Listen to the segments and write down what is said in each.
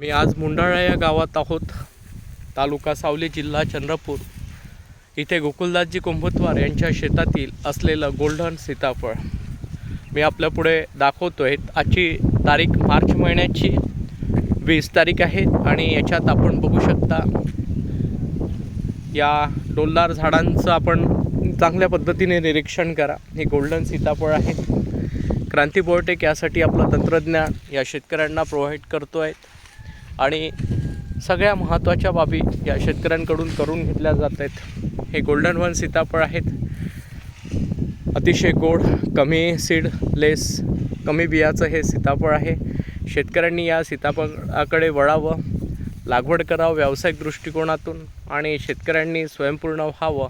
मी आज मुंडाळा या गावात आहोत. तालुका सावली जिल्हा चंद्रपूर. इथे गोकुलदासजी कुंभतवार यांच्या शेतातील असलेलं गोल्डन सीताफळ मी आपल्यापुढे दाखवतो आहे आजची तारीख मार्च महिन्याची वीस तारीख आहे आणि याच्यात आपण बघू शकता या डोलदार झाडांचं आपण चांगल्या पद्धतीने निरीक्षण करा. हे गोल्डन सीताफळ आहे. क्रांती बोर्टेक यासाठी आपलं तंत्रज्ञान या शेतकऱ्यांना प्रोव्हाइड करतो आहेत आणि सगळ्या महत्त्वाच्या बाबी या शेतकऱ्यांकडून करून घेतल्या जात आहेत. हे गोल्डन वन सीताफळ आहेत. अतिशय गोड कमी सीड लेस कमी बियाचं हे सीताफळ आहे. शेतकऱ्यांनी या सीताफळाकडे वळावं लागवड करावं व्यावसायिक दृष्टिकोनातून आणि शेतकऱ्यांनी स्वयंपूर्ण व्हावं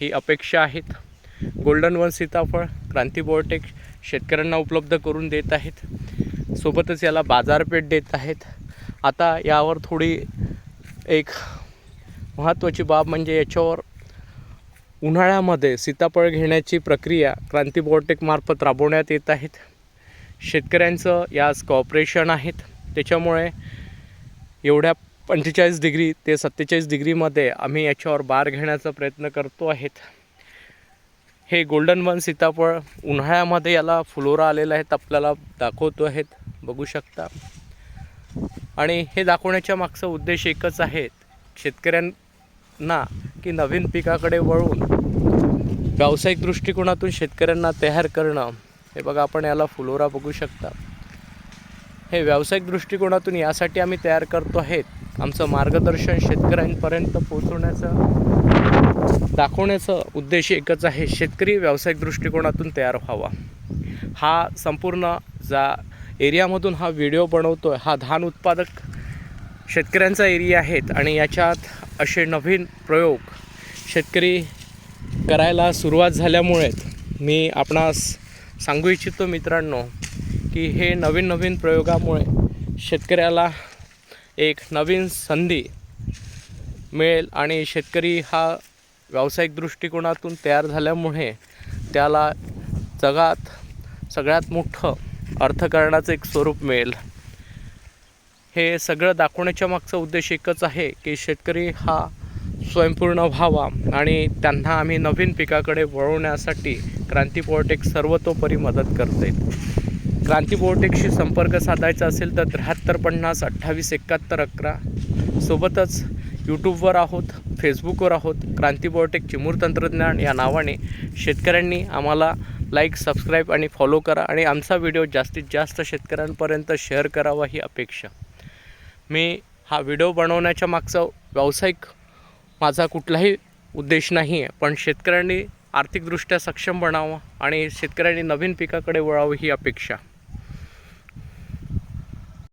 ही अपेक्षा आहेत. गोल्डन वन सीताफळ क्रांती बोर्टेक शेतकऱ्यांना उपलब्ध करून देत आहेत. सोबतच याला बाजारपेठ देत आहेत. आता यावर थोडी एक महत्त्वाची बाब म्हणजे याच्यावर उन्हाळ्यामध्ये सीताफळ घेण्याची प्रक्रिया क्रांती बोर्टेकमार्फत राबवण्यात येत आहेत. शेतकऱ्यांचं यास कॉपरेशन आहेत. त्याच्यामुळे एवढ्या पंचेचाळीस डिग्री ते सत्तेचाळीस डिग्रीमध्ये आम्ही याच्यावर बार घेण्याचा प्रयत्न करतो आहेत. हे गोल्डन वन सीताफळ उन्हाळ्यामध्ये याला फुलोरा आलेला आहेत आपल्याला दाखवतो आहेत. बघू शकता. आणि हे दाखवण्याच्या मागचा उद्देश एकच आहे शेतकऱ्यांना की नवीन पिकाकडे वळून व्यावसायिक दृष्टिकोनातून शेतकऱ्यांना तयार करणं. हे बघा आपण याला फुलोरा बघू शकता. हे व्यावसायिक दृष्टिकोनातून यासाठी आम्ही तयार करतो आहेत आमचं मार्गदर्शन शेतकऱ्यांपर्यंत पोहोचवण्याचं दाखवण्याचं उद्देश एकच आहे शेतकरी व्यावसायिक दृष्टिकोनातून तयार व्हावा. हा संपूर्ण जा एरियामधून हा व्हिडिओ बनवतो आहे हा धान उत्पादक शेतकऱ्यांचा एरिया आहेत आणि याच्यात असे नवीन प्रयोग शेतकरी करायला सुरुवात झाल्यामुळे मी आपणास सांगू इच्छितो मित्रांनो की हे नवीन नवीन प्रयोगामुळे शेतकऱ्याला एक नवीन संधी मिळेल आणि शेतकरी हा व्यावसायिक दृष्टिकोनातून तयार झाल्यामुळे त्याला जगात सगळ्यात मोठं अर्थकारणाचं एक स्वरूप मिळेल. हे सगळं दाखवण्याच्या मागचा उद्देश एकच आहे की शेतकरी हा स्वयंपूर्ण व्हावा आणि त्यांना आम्ही नवीन पिकाकडे वळवण्यासाठी क्रांती पोर्टेक सर्वतोपरी मदत करते. क्रांती पोर्टेकशी संपर्क साधायचा असेल तर त्र्याहत्तर पन्नास अठ्ठावीस एकाहत्तर अकरा सोबतच यूट्यूबवर आहोत फेसबुकवर आहोत. क्रांती पोर्टेक चिमूर तंत्रज्ञान या नावाने शेतकऱ्यांनी आम्हाला लाईक सबस्क्राईब आणि फॉलो करा आणि आमचा व्हिडिओ जास्तीत जास्त शेतकऱ्यांपर्यंत शेअर करावा ही अपेक्षा. मी हा व्हिडिओ बनवण्याच्या मागचा व्यावसायिक माझा कुठलाही उद्देश नाही आहे पण शेतकऱ्यांनी आर्थिकदृष्ट्या सक्षम बनावं आणि शेतकऱ्यांनी नवीन पिकाकडे वळावं ही अपेक्षा.